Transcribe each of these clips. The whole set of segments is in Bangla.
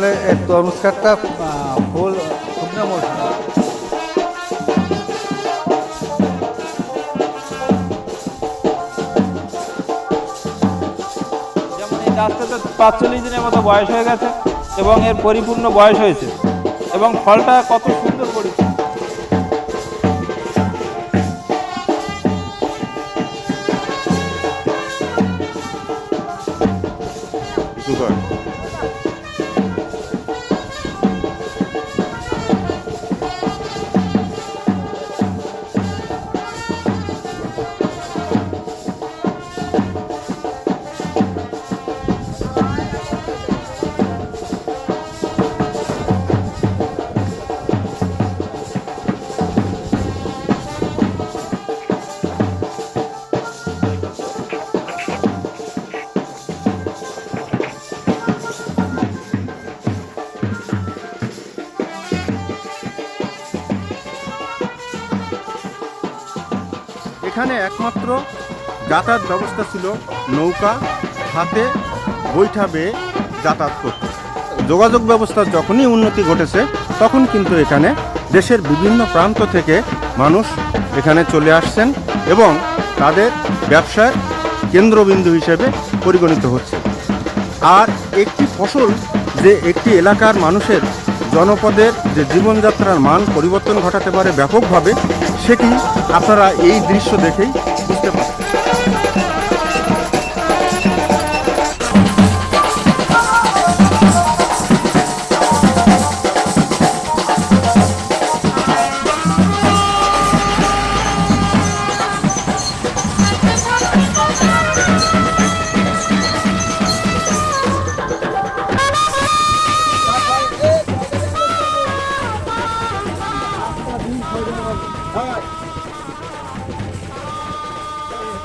আসলে এই তরমুজ ফুল শুকনো মৌসুম যেমন এই গাছটাতে পাঁচচল্লিশ দিনের মতো বয়স হয়ে গেছে এবং এর পরিপূর্ণ বয়স হয়েছে এবং ফলটা কত সুন্দর পড়েছে সুপার এখানে একমাত্র যাতায়াত ব্যবস্থা ছিল নৌকা, হাতে বৈঠা বেয়ে যাতায়াত করত। যোগাযোগ ব্যবস্থার যখনই উন্নতি ঘটেছে, তখন কিন্তু এখানে দেশের বিভিন্ন প্রান্ত থেকে মানুষ এখানে চলে আসছেন এবং তাদের ব্যবসার কেন্দ্রবিন্দু হিসেবে পরিগণিত হচ্ছে। আর একটি ফসল যে একটি এলাকার মানুষের জনপদের যে জীবনযাত্রার মান পরিবর্তন ঘটাতে পারে ব্যাপকভাবে সেটি আপনারা এই দৃশ্য দেখেই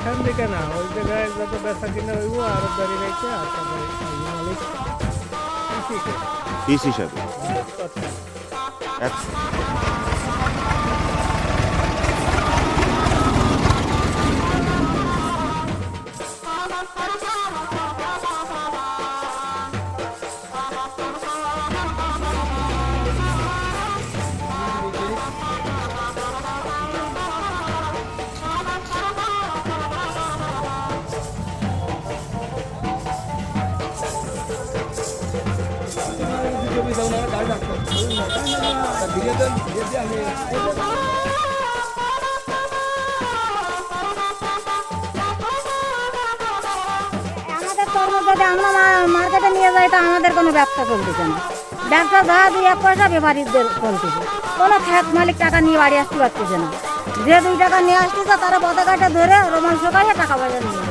এখান থেকে না ওই জায়গায় যত বেচা কিনা হইব আরও দাঁড়িয়ে রেখে আর তারপরে মালিক পিস হিসাবে এক- আমাদের তরমুজ যদি আমরা মার্কেটে নিয়ে যাই, তা আমাদের কোনো ব্যবসা চলতেছে না ব্যবসা যা দুই এক পয়সা ব্যাপারীদের চলতেছে কোনো খ্যাত মালিক টাকা নিয়ে বাড়ি আসতে পারতেছে না। যে দুই টাকা নিয়ে আসতেছে, তারা পতাকাটা ধরে রোমান সকালে টাকা বাজার নিয়ে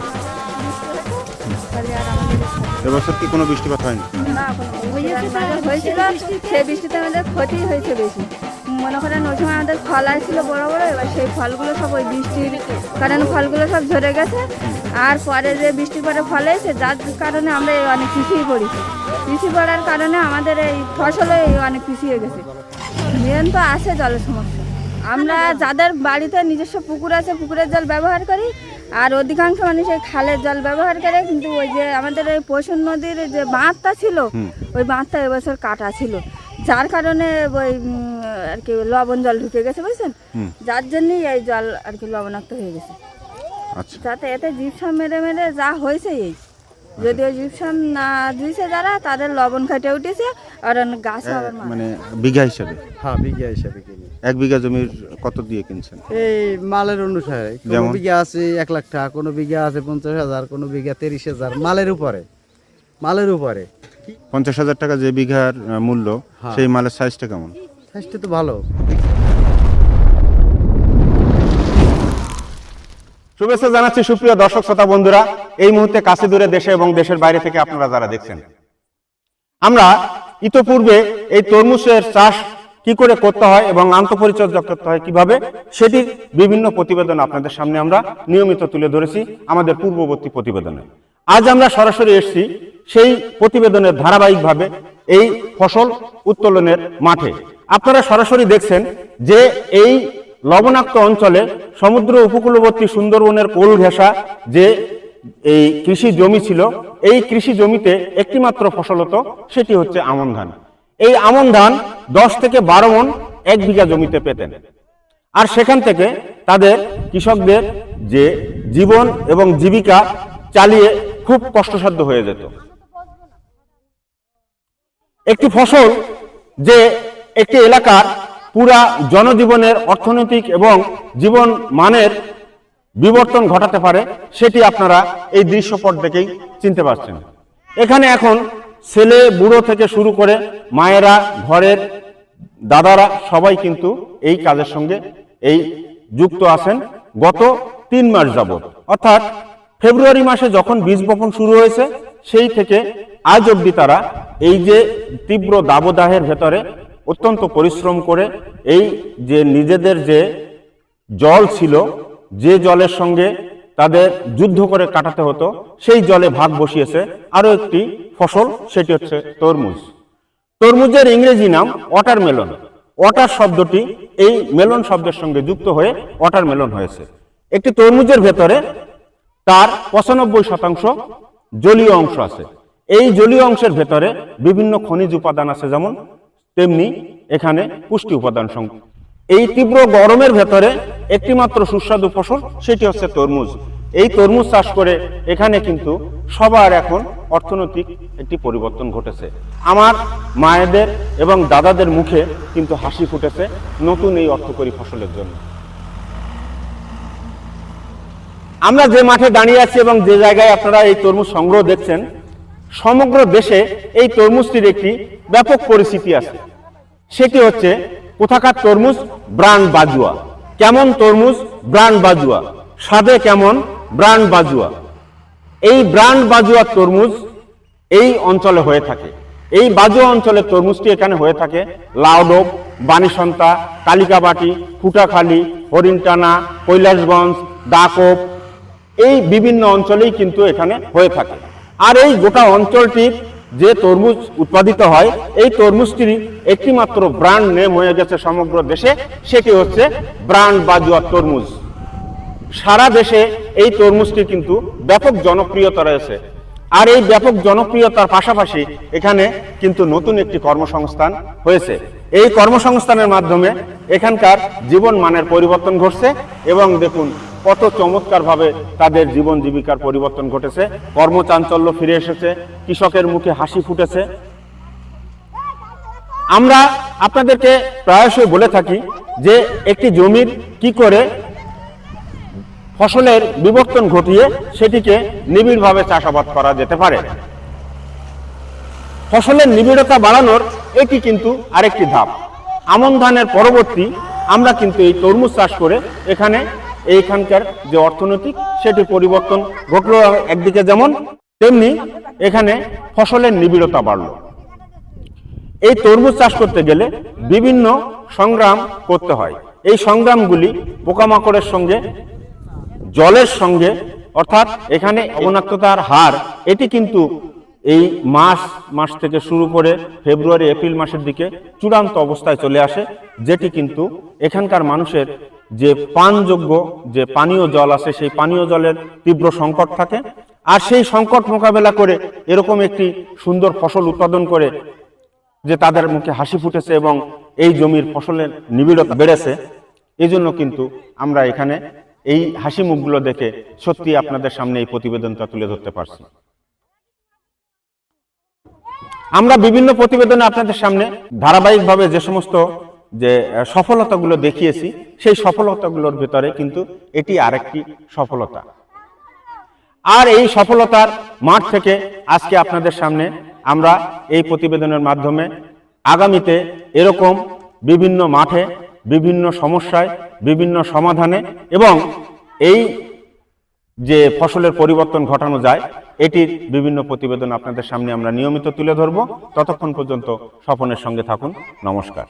এবছর কি কোনো বৃষ্টিপাত হয়নি? হয়েছিল, সেই বৃষ্টিতে আমাদের ক্ষতি হয়েছে বেশি। মনে করেন সময় আমাদের ফল আসছিল বড় বড়, এবার সেই ফলগুলো সব ওই বৃষ্টির কারণে ফলগুলো সব ঝরে গেছে। আর পরে যে বৃষ্টি পরে ফল এসে যার কারণে আমরা অনেক পিছিয়ে পড়েছি। পিছিয়ে পড়ার কারণে আমাদের এই ফসলও অনেক পিছিয়ে গেছে। মেন তো আছে জলের সমস্যা। আমরা যাদের বাড়িতে নিজস্ব পুকুর আছে, পুকুরের জল ব্যবহার করি আর অধিকাংশ মানুষ এই খালের জল ব্যবহার করে কিন্তু ওই যে আমাদের ওই পশুর নদীর যে বাঁধটা ছিল ওই বাঁধটা এবছর কাটা ছিল। যার কারণে ওই আর কি লবণ জল ঢুকে গেছে বুঝছেন? যার জন্যই এই জল আর কি লবণাক্ত হয়ে গেছে। আচ্ছা। যাতে এতে সব মেরে মেরে যা হয়েছে এই। যদি ওই জিপসাম না দিয়েছে যারা তাদের লবণ খাটে উঠেছে আর গাছ আবার মানে বিঘা হিসাবে? হ্যাঁ বিঘা হিসাবে কিনি। এক বিঘা জমির কত দিয়ে কিনছেন? এই মালের অনুসারে কোনো যেমন? বিঘা আছে এক লাখ টাকা কোনো বিঘা আছে পঞ্চাশ হাজার কোনো বিঘা তিরিশ হাজার মালের উপরে মালের উপরে। পঞ্চাশ হাজার টাকা যে বিঘার মূল্য সেই মালের সাইজটা কেমন? স্বাস্থ্য তো ভালো। শুভেচ্ছা জানাচ্ছি সুপ্রিয় দর্শক শ্রোতা বন্ধুরা। এই মুহূর্তে কাছে দূরে দেশে এবং দেশের বাইরে থেকে আপনারা যারা দেখছেন। আমরা ইতোপূর্বে এই তরমুজের চাষ কি করে করতে হয় এবং আন্তঃপরিচর্যা করতে হয় কীভাবে, সেটির বিভিন্ন প্রতিবেদন আপনাদের সামনে আমরা নিয়মিত তুলে ধরেছি আমাদের পূর্ববর্তী প্রতিবেদনে। আজ আমরা সরাসরি এসেছি সেই প্রতিবেদনের ধারাবাহিকভাবে এই ফসল উত্তোলনের মাঠে। আপনারা সরাসরি দেখছেন যে এই লবণাক্ত অঞ্চলে সমুদ্র উপকূলবর্তী সুন্দরবনের কোল ঘেঁষা যে এই কৃষি জমি ছিল, এই কৃষি জমিতে একটিমাত্র ফসল হতো, সেটি হচ্ছে আমন ধান। এই আমন ধান দশ থেকে বারো মন এক বিঘা জমিতে পেতেন। আর সেখান থেকে তাদের কৃষকদের যে জীবন এবং জীবিকা চালিয়ে খুব কষ্টসাধ্য হয়ে যেত। একটি ফসল যে একটি এলাকার পুরা জনজীবনের অর্থনৈতিক এবং জীবন মানের বিবর্তন ঘটাতে পারে, সেটি আপনারা এই দৃশ্যপট দেখেই চিনতে পারছেন। এখানে এখন ছেলে, বুড়ো থেকে শুরু করে মায়েরা, ঘরের দাদারা সবাই কিন্তু এই কাজের সঙ্গে এই যুক্ত আছেন গত তিন মাস যাবৎ। অর্থাৎ ফেব্রুয়ারি মাসে যখন বীজ বপন শুরু হয়েছে, সেই থেকে আজ অবধি তারা এই যে তীব্র দাবদাহের ভেতরে অত্যন্ত পরিশ্রম করে এই যে নিজেদের যে জল ছিল, যে জলের সঙ্গে তাদের যুদ্ধ করে কাটাতে হতো, সেই জলে ভাগ বসিয়েছে আরও একটি ফসল, সেটি হচ্ছে তরমুজ। তরমুজের ইংরেজি নাম ওয়াটারমেলন। ওয়াটার শব্দটি এই মেলন শব্দের সঙ্গে যুক্ত হয়ে ওয়াটারমেলন হয়েছে। একটি তরমুজের ভেতরে তার পঁচানব্বই শতাংশ জলীয় অংশ আছে। এই জলীয় অংশের ভেতরে বিভিন্ন খনিজ উপাদান আছে, যেমন তেমনি এখানে পুষ্টি উপাদান সং- এই তীব্র গরমের ভেতরে একটি মাত্র সুস্বাদু ফসল সেটি হচ্ছে তরমুজ। এই তরমুজ চাষ করে এখানে কিন্তু সবার এখন অর্থনৈতিক একটি পরিবর্তন ঘটেছে। আমার মায়েদের এবং দাদাদের মুখে কিন্তু হাসি ফুটেছে নতুন এই অর্থকরী ফসলের জন্য। আমরা যে মাঠে দাঁড়িয়ে আছি এবং যে জায়গায় আপনারা এই তরমুজ সংগ্রহ দেখছেন সমগ্র দেশে এই তরমুজটির একটি ব্যাপক পরিস্থিতি আছে। সেটি হচ্ছে কোথাকার তরমুজ? ব্রান্ড বাজুয়া। কেমন তরমুজ? ব্রান্ড বাজুয়া। স্বাদে কেমন? ব্রান্ড বাজুয়া। এই ব্রান্ড বাজুয়া তরমুজ এই অঞ্চলে হয়ে থাকে। এই বাজুয়া অঞ্চলের তরমুজটি এখানে হয়ে থাকে লাউডোব বানিসন্তা কালিকাবাটি ফুটাখালী হরিণটানা, কৈলাসগঞ্জ, দাকোপ। এই বিভিন্ন অঞ্চলেই কিন্তু এখানে হয়ে থাকে। আর এই গোটা অঞ্চলটির যে তরমুজ উৎপাদিত হয়, এই তরমুজটির একটি মাত্র ব্র্যান্ড নেম হয়ে গেছে সমগ্র দেশে, সেটি হচ্ছে ব্র্যান্ড বাজুয়া তরমুজ। সারা দেশে এই তরমুজটি কিন্তু ব্যাপক জনপ্রিয়তা রয়েছে। আর এই ব্যাপক জনপ্রিয়তার পাশাপাশি এখানে কিন্তু নতুন একটি কর্মসংস্থান হয়েছে। এই কর্মসংস্থানের মাধ্যমে এখানকার জীবন মানের পরিবর্তন ঘটছে এবং দেখুন কত চমৎকারভাবে তাদের জীবন জীবিকার পরিবর্তন ঘটেছে। কর্মচাঞ্চল্য ফিরে এসেছে, কৃষকের মুখে হাসি ফুটেছে। আমরা আপনাদেরকে প্রায়শই বলে থাকি যে একটি জমির কি করে ফসলের বিবর্তন ঘটিয়ে সেটিকে নিবিড়ভাবে চাষাবাদ করা যেতে পারে। ফসলের নিবিড়তা বাড়ানোর এটি কিন্তু আরেকটি ধাপ। আমন ধানের পরবর্তী আমরা কিন্তু এই তরমুজ চাষ করে এখানে এইখানকার যে অর্থনৈতিক সেটি পরিবর্তন ঘটলো একদিকে যেমন, তেমনি এখানে ফসলের নিবিড়তা বাড়ল। এই তরমুজ চাষ করতে গেলে বিভিন্ন সংগ্রাম করতে হয়। এই সংগ্রামগুলি পোকামাকড়ের সঙ্গে, জলের সঙ্গে, অর্থাৎ এখানে অবনাক্ততার হার, এটি কিন্তু এই মাস মাস থেকে শুরু করে ফেব্রুয়ারি, এপ্রিল মাসের দিকে চূড়ান্ত অবস্থায় চলে আসে, যেটি কিন্তু এখানকার মানুষের যে পানযোগ্য, যে পানীয় জল আছে, সেই পানীয় জলের তীব্র সংকট থাকে। আর সেই সংকট মোকাবেলা করে এরকম একটি সুন্দর ফসল উৎপাদন করে যে তাদের মুখে হাসি ফুটেছে এবং এই জমির ফসলের নিবিড়তা বেড়েছে এই জন্য কিন্তু আমরা এখানে এই হাসি মুখগুলো দেখে সত্যি আপনাদের সামনে এই প্রতিবেদনটা তুলে ধরতে পারছি। আমরা বিভিন্ন প্রতিবেদনে আপনাদের সামনে ধারাবাহিকভাবে যে সমস্ত যে সফলতাগুলো দেখিয়েছি, সেই সফলতাগুলোর ভিতরে কিন্তু এটি আরেকটি সফলতা। আর এই সফলতার মাঠ থেকে আজকে আপনাদের সামনে আমরা এই প্রতিবেদনের মাধ্যমে আগামীতে এরকম বিভিন্ন মাঠে, বিভিন্ন সমস্যায়, বিভিন্ন সমাধানে এবং এই যে ফসলের পরিবর্তন ঘটানো যায় এটির বিভিন্ন প্রতিবেদন আপনাদের সামনে আমরা নিয়মিত তুলে ধরব। ততক্ষণ পর্যন্ত স্বপনের সঙ্গে থাকুন। নমস্কার।